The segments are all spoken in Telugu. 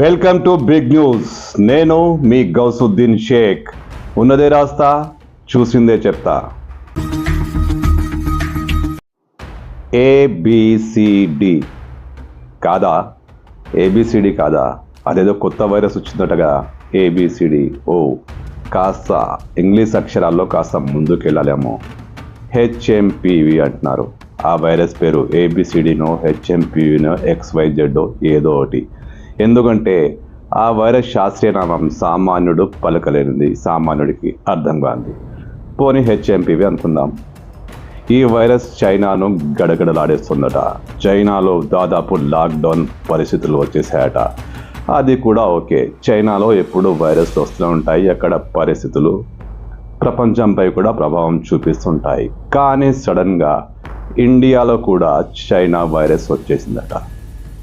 Welcome to big news. నేను మీ గౌసుద్దీన్ షేక్. ఉన్నదే రాస్తా చూసిందే చెప్తా. ఏబిసిడి కాదా? ఏబిసిడి కాదా? అదేదో కొత్త వైరస్ వచ్చిందటగా. ఏబిసిడి ఓ కాస్త ఇంగ్లీష్ అక్షరాల్లో కాస్త ముందుకెళ్ళాలేమో. హెచ్ఎంపివి అంటున్నారు. ఆ వైరస్ పేరు ఏబిసిడినో హెచ్ఎంపివినో ఎక్స్వైజెడ్ ఏదో ఒకటి. ఎందుకంటే ఆ వైరస్ శాస్త్రీయ నామం సామాన్యుడు పలకలేనిది సామాన్యుడికి అర్థం కాంది పోనీ హెచ్ఎంపివి అనుకుందాం. ఈ వైరస్ చైనాను గడగడలాడేస్తుందట. చైనాలో దాదాపు లాక్డౌన్ పరిస్థితులు వచ్చేసాయట. అది కూడా ఓకే. చైనాలో ఎప్పుడు వైరస్ వస్తూనే ఉంటాయి. అక్కడ పరిస్థితులు? ప్రపంచంపై కూడా ప్రభావం చూపిస్తుంటాయి. కానీ సడన్గా ఇండియాలో కూడా చైనా వైరస్ వచ్చేసిందట.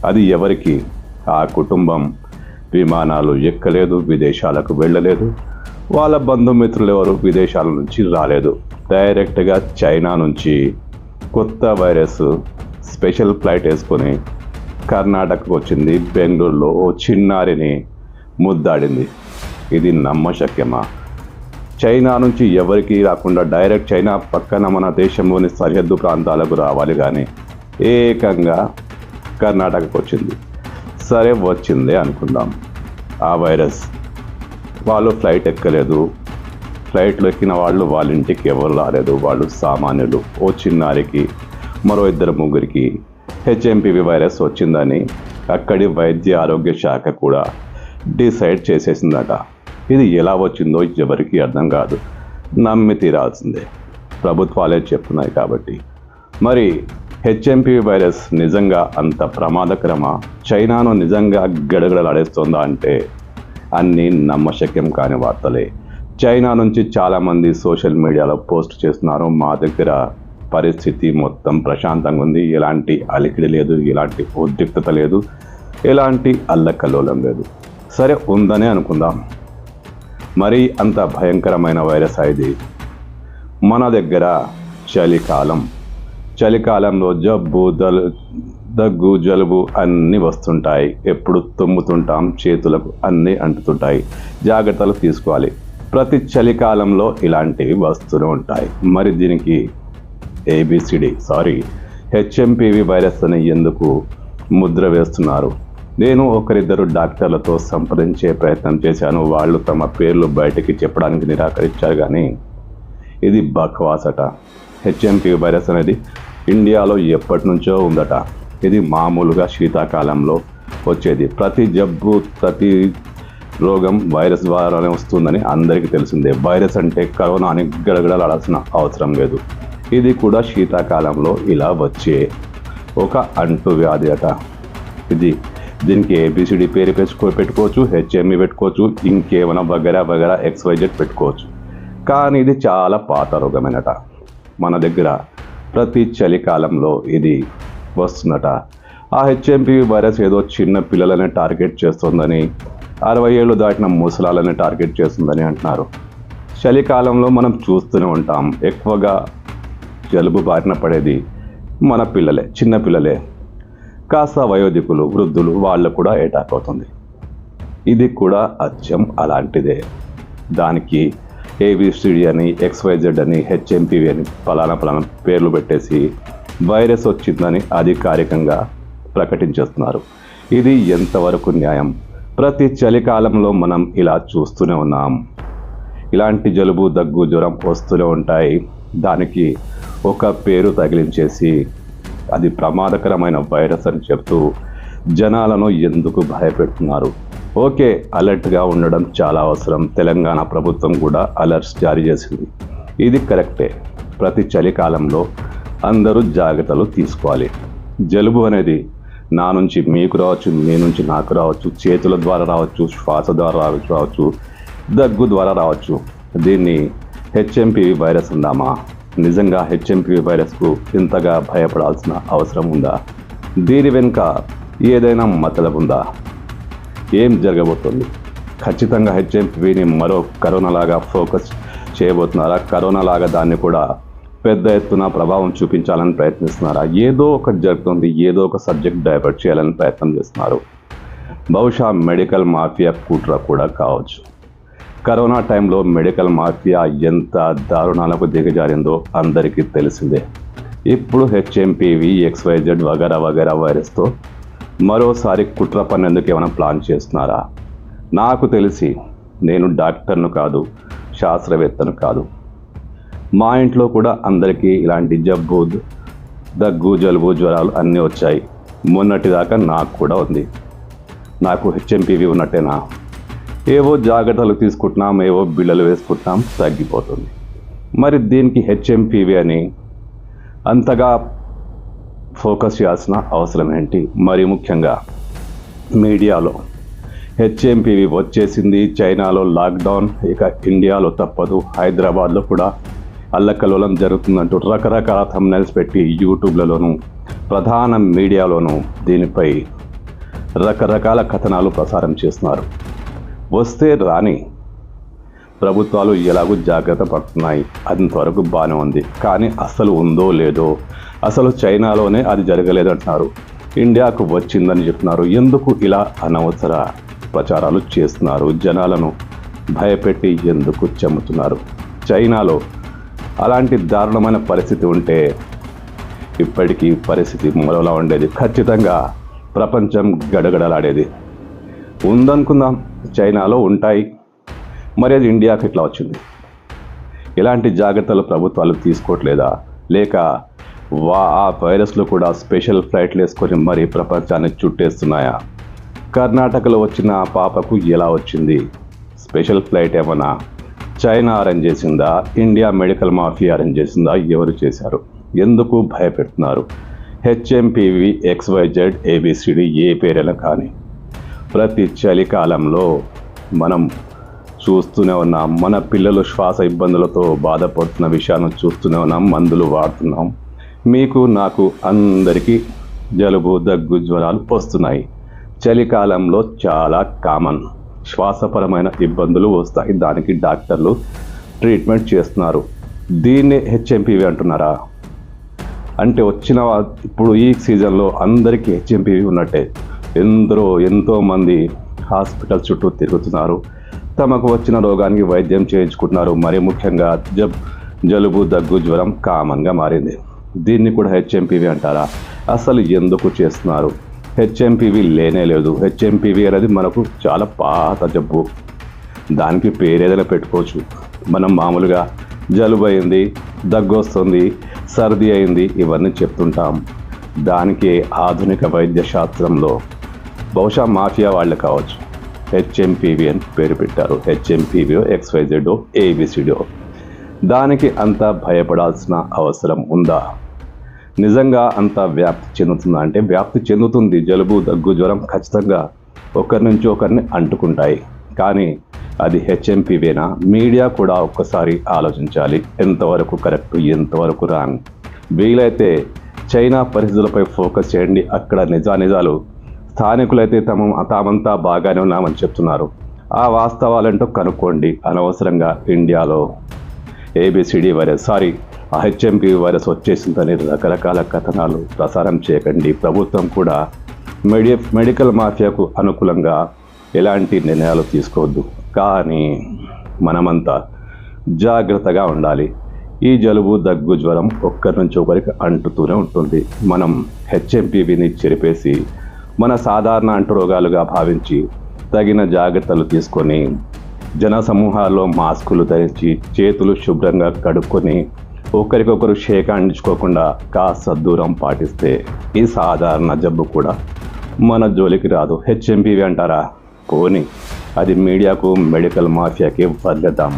అది ఎవరికి? ఆ కుటుంబం విమానాలు ఎక్కలేదు విదేశాలకు వెళ్ళలేదు. వాళ్ళ బంధుమిత్రులు ఎవరు విదేశాల నుంచి రాలేదు. డైరెక్ట్గా చైనా నుంచి కొత్త వైరస్ స్పెషల్ ఫ్లైట్ వేసుకొని కర్ణాటకకు వచ్చింది. బెంగళూరులో ఓ చిన్నారిని ముద్దాడింది. ఇది నమ్మశక్యమా? చైనా నుంచి ఎవరికి రాకుండా డైరెక్ట్ చైనా పక్కన మన దేశంలోని సరిహద్దు ప్రాంతాలకు రావాలి కానీ ఏకంగా కర్ణాటకకు వచ్చింది. సరే వచ్చింది అనుకుందాం. ఆ వైరస్ వాళ్ళు ఫ్లైట్ ఎక్కలేదు. ఫ్లైట్లో ఎక్కిన వాళ్ళు వాళ్ళ ఇంటికి ఎవరు రాలేదు. వాళ్ళు సామాన్యులు. ఓ చిన్నారికి మరో ఇద్దరు ముగ్గురికి హెచ్ఎంపివి వైరస్ వచ్చిందని అక్కడి వైద్య ఆరోగ్య శాఖ కూడా డిసైడ్ చేసేసిందట. ఇది ఎలా వచ్చిందో ఎవరికి అర్థం కాదు. నమ్మి తీరాల్సిందే. ప్రభుత్వాలే చెప్తున్నాయి కాబట్టి. మరి హెచ్ఎంపి వైరస్ నిజంగా అంత ప్రమాదకరమా? చైనాను నిజంగా గడగడలాడేస్తుందా అంటే అన్నీ నమ్మశక్యం కాని వార్తలే. చైనా నుంచి చాలామంది సోషల్ మీడియాలో పోస్ట్ చేస్తున్నారు. మా దగ్గర పరిస్థితి మొత్తం ప్రశాంతంగా ఉంది. ఎలాంటి అలికిడి లేదు. ఎలాంటి ఉద్రిక్తత లేదు. ఎలాంటి అల్లకల్లోలం లేదు. సరే ఉందనే అనుకుందాం. మరీ అంత భయంకరమైన వైరస్ ఇది. మన దగ్గర చలికాలం చలికాలంలో జబ్బు దలు దగ్గు జలుబు అన్నీ వస్తుంటాయి. ఎప్పుడు తుమ్ముతుంటాం చేతులకు అన్నీ అంటుతుంటాయి. జాగ్రత్తలు తీసుకోవాలి. ప్రతి చలికాలంలో ఇలాంటివి వస్తూనే ఉంటాయి. మరి దీనికి ఏబిసిడి సారీ హెచ్ఎంపివి వైరస్ అని ఎందుకు ముద్ర వేస్తున్నారు? నేను ఒకరిద్దరు డాక్టర్లతో సంప్రదించే ప్రయత్నం చేశాను. వాళ్ళు తమ పేర్లు బయటికి చెప్పడానికి నిరాకరించారు కానీ ఇది బక్వాసట. హెచ్ఎంపి వైరస్ అనేది ఇండియాలో ఎప్పటి నుంచో ఉందట. ఇది మామూలుగా శీతాకాలంలో వచ్చేది. ప్రతి జబ్బు ప్రతి రోగం వైరస్ ద్వారానే వస్తుందని అందరికీ తెలిసిందే. వైరస్ అంటే కరోనా అని గడగడలాడాల్సిన అవసరం లేదు. ఇది కూడా శీతాకాలంలో ఇలా వచ్చే ఒక అంటు వ్యాధి అట. ఇది దీనికి ఏబిసిడి పేరు పెట్టుకో పెట్టుకోవచ్చు హెచ్ఎంఈ పెట్టుకోవచ్చు ఇంకేమైనా వగరా వగరా ఎక్స్వైజెడ్ పెట్టుకోవచ్చు. కానీ ఇది చాలా పాత రోగమేనట. మన దగ్గర ప్రతి చలికాలంలో ఇది వస్తుందట ఆ హెచ్ఎంపివి వైరస్ ఏదో చిన్న పిల్లలని టార్గెట్ చేస్తుందని అరవై ఏళ్ళు దాటిన ముసలాలని టార్గెట్ చేస్తుందని అంటున్నారు. చలికాలంలో మనం చూస్తూనే ఉంటాం ఎక్కువగా జలుబు బారిన పడేది మన పిల్లలే చిన్న పిల్లలే. కాస్త వయోధికులు వృద్ధులు వాళ్ళు కూడా అటాక్ అవుతుంది ఇది కూడా అచ్చం అలాంటిదే. దానికి ఏబిసిడి అని ఎక్స్వైజెడ్ అని హెచ్ఎంపివి అని ఫలానా ఫలానా పేర్లు పెట్టేసి వైరస్ వచ్చిందని అధికారికంగా ప్రకటించేస్తున్నారు. ఇది ఎంతవరకు న్యాయం? ప్రతి చలికాలంలో మనం ఇలా చూస్తూనే ఉన్నాం. ఇలాంటి జలుబు దగ్గు జ్వరం వస్తూనే ఉంటాయి. దానికి ఒక పేరు తగిలించేసి అది ప్రమాదకరమైన వైరస్ అని చెప్తూ జనాలను ఎందుకు భయపెడుతున్నారు? ఓకే అలర్ట్గా ఉండడం చాలా అవసరం. తెలంగాణ ప్రభుత్వం కూడా అలర్ట్స్ జారీ చేసింది. ఇది కరెక్టే. ప్రతి చలికాలంలో అందరూ జాగ్రత్తలు తీసుకోవాలి. జలుబు అనేది నా నుంచి మీకు రావచ్చు మీ నుంచి నాకు రావచ్చు చేతుల ద్వారా రావచ్చు శ్వాస ద్వారా రావచ్చు రావచ్చు దగ్గు ద్వారా రావచ్చు. దీన్ని హెచ్ఎంపివి వైరస్ ఉందామా నిజంగా హెచ్ఎంపివి వైరస్కు ఇంతగా భయపడాల్సిన అవసరం ఉందా? దీని వెనుక ఏదైనా మతలబు ఉందా? ఏం జరగబోతుంది? ఖచ్చితంగా హెచ్ఎంపీని మరో కరోనా లాగా ఫోకస్ చేయబోతున్నారా? కరోనా లాగా దాన్ని కూడా పెద్ద ఎత్తున ప్రభావం చూపించాలని ప్రయత్నిస్తున్నారా? ఏదో ఒకటి జరుగుతుంది ఏదో ఒక సబ్జెక్ట్ డైవర్ట్ చేయాలని ప్రయత్నం చేస్తున్నారు. బహుశా మెడికల్ మాఫియా కుట్ర కూడా కావచ్చు. కరోనా టైంలో మెడికల్ మాఫియా ఎంత దారుణాలకు దిగజారిందో అందరికీ తెలిసిందే. ఇప్పుడు హెచ్ఎంపీవి ఎక్స్వైజెడ్ వగేరా వగేరా వైరస్తో మరోసారి కుట్ర పన్నేందుకు ఏమైనా ప్లాన్ చేస్తున్నారా? నాకు తెలిసి నేను డాక్టర్ను కాదు శాస్త్రవేత్తను కాదు. మా ఇంట్లో కూడా అందరికీ ఇలాంటి జబ్బు దగ్గు జలుబు జ్వరాలు అన్నీ వచ్చాయి. మొన్నటిదాకా నాకు కూడా ఉంది. నాకు హెచ్ఎంపీవి ఉన్నట్టేనా? ఏవో జాగ్రత్తలు తీసుకుంటున్నాం ఏవో బిళ్ళలు వేసుకుంటున్నాం తగ్గిపోతుంది. మరి దీనికి హెచ్ఎంపీవి అని అంతగా ఫోకస్ చేయాల్సిన అవసరం ఏంటి? మరి ముఖ్యంగా మీడియాలో హెచ్ఎంపీవి వచ్చేసింది చైనాలో లాక్డౌన్ ఇక ఇండియాలో తప్పదు హైదరాబాద్లో కూడా అల్లకలోలం జరుగుతుందంటూ రకరకాల థంబ్నైల్స్ పెట్టి యూట్యూబ్లలోనూ ప్రధాన మీడియాలోనూ దీనిపై రకరకాల కథనాలు ప్రసారం చేస్తున్నారు. వస్తే రాని ప్రభుత్వాలు ఎలాగూ జాగ్రత్త పడుతున్నాయి. అంతవరకు బాగానే ఉంది. కానీ అసలు ఉందో లేదో అసలు చైనాలోనే అది జరగలేదు అంటున్నారు. ఇండియాకు వచ్చిందని చెప్తున్నారు. ఎందుకు ఇలా అనవసర ప్రచారాలు చేస్తున్నారు? జనాలను భయపెట్టి ఎందుకు చెమ్ముతున్నారు? చైనాలో అలాంటి దారుణమైన పరిస్థితి ఉంటే ఇప్పటికీ పరిస్థితి మరోలా ఉండేది. ఖచ్చితంగా ప్రపంచం గడగడలాడేది. ఉందనుకుందాం. చైనాలో ఉంటాయి. మరి అది ఇండియాకి ఇట్లా వచ్చింది. ఇలాంటి జాగ్రత్తలు ప్రభుత్వాలు తీసుకోవట్లేదా? లేక వా ఆ వైరస్లు కూడా స్పెషల్ ఫ్లైట్లు వేసుకొని మరి ప్రపంచాన్ని చుట్టేస్తున్నాయా? కర్ణాటకలో వచ్చిన ఆ పాపకు ఎలా వచ్చింది? స్పెషల్ ఫ్లైట్ ఏమన్నా చైనా అరేంజ్ చేసిందా? ఇండియా మెడికల్ మాఫియా అరేంజ్ చేసిందా? ఎవరు చేశారు? ఎందుకు భయపెడుతున్నారు? హెచ్ఎంపీవి ఎక్స్వైజెడ్ ఏబిసిడి ఏ పేరైనా కానీ. ప్రతి చలికాలంలో మనం చూస్తూనే ఉన్నాం. మన పిల్లలు శ్వాస ఇబ్బందులతో బాధపడుతున్న విషయాన్ని చూస్తూనే ఉన్నాం. మందులు వాడుతున్నాం. మీకు నాకు అందరికీ జలుబు దగ్గు జ్వరాలు వస్తున్నాయి. చలికాలంలో చాలా కామన్. శ్వాసపరమైన ఇబ్బందులు వస్తాయి. దానికి డాక్టర్లు ట్రీట్మెంట్ చేస్తున్నారు. దీన్ని హెచ్ఎంపీవి అంటున్నారా? అంటే వచ్చిన ఇప్పుడు ఈ సీజన్లో అందరికీ హెచ్ఎంపీవి ఉన్నట్టే. ఎందరో ఎంతోమంది హాస్పిటల్ చుట్టూ తిరుగుతున్నారు. తమకు వచ్చిన రోగానికి వైద్యం చేయించుకుంటున్నారు. మరి ముఖ్యంగా జబ్ జలుబు దగ్గు జ్వరం కామన్గా మారింది. దీన్ని కూడా హెచ్ఎంపీవి అంటారా? అసలు ఎందుకు చేస్తున్నారు? హెచ్ఎంపీవి లేనే లేదు. హెచ్ఎంపీవి అనేది మనకు చాలా పాత జబ్బు. దానికి పేరేదైనా పెట్టుకోవచ్చు. మనం మామూలుగా జలుబు అయింది దగ్గు వస్తుంది సర్ది అయింది ఇవన్నీ చెప్తుంటాం. దానికి ఆధునిక వైద్య శాస్త్రంలో బహుశా మాఫియా వాళ్ళు కావచ్చు. హెచ్ఎంపీవి అని పేరు పెట్టారు. హెచ్ఎంపీవీఓ ఎక్స్వైజెడో ఏబిసిడో దానికి అంత భయపడాల్సిన అవసరం ఉందా? నిజంగా అంత వ్యాప్తి చెందుతుందా? అంటే వ్యాప్తి చెందుతుంది. జలుబు దగ్గు జ్వరం ఖచ్చితంగా ఒకరి నుంచి ఒకరిని అంటుకుంటాయి. కానీ అది హెచ్ఎంపీవేనా మీడియా కూడా ఒక్కసారి ఆలోచించాలి. ఎంతవరకు కరెక్ట్ ఎంతవరకు రాంగ్. వీలైతే చైనా పరిస్థితులపై ఫోకస్ చేయండి. అక్కడ నిజానిజాలు స్థానికులైతే తమ తామంతా బాగానే ఉన్నామని చెప్తున్నారు. ఆ వాస్తవాలంటూ కనుక్కోండి అనవసరంగా ఇండియాలో. ఏబిసిడి వైరస్ సారీ ఆ హెచ్ఎంపి వైరస్ వచ్చేసిందని రకరకాల కథనాలు ప్రసారం చేయకండి. ప్రభుత్వం కూడా మెడి మెడికల్ మాఫియాకు అనుకూలంగా ఎలాంటి నిర్ణయాలు తీసుకోవద్దు. కానీ మనమంతా జాగ్రత్తగా ఉండాలి. ఈ జలుబు దగ్గు జ్వరం ఒక్కరి నుంచి ఒకరికి అంటుతూనే ఉంటుంది. మనం హెచ్ఎంపీవీని చెరిపేసి మన సాధారణ అంటురోగాలుగా భావించి తగిన జాగ్రత్తలు తీసుకొని జన సమూహాల్లో మాస్కులు ధరించి చేతులు శుభ్రంగా కడుక్కొని ఒకరికొకరు షేక్ అందించుకోకుండా కాస్త దూరం పాటిస్తే ఈ సాధారణ జబ్బు కూడా మన జోలికి రాదు. హెచ్ఎంపీవి అంటారా? పోని. అది మీడియాకు మెడికల్ మాఫియాకి వదిలేద్దాం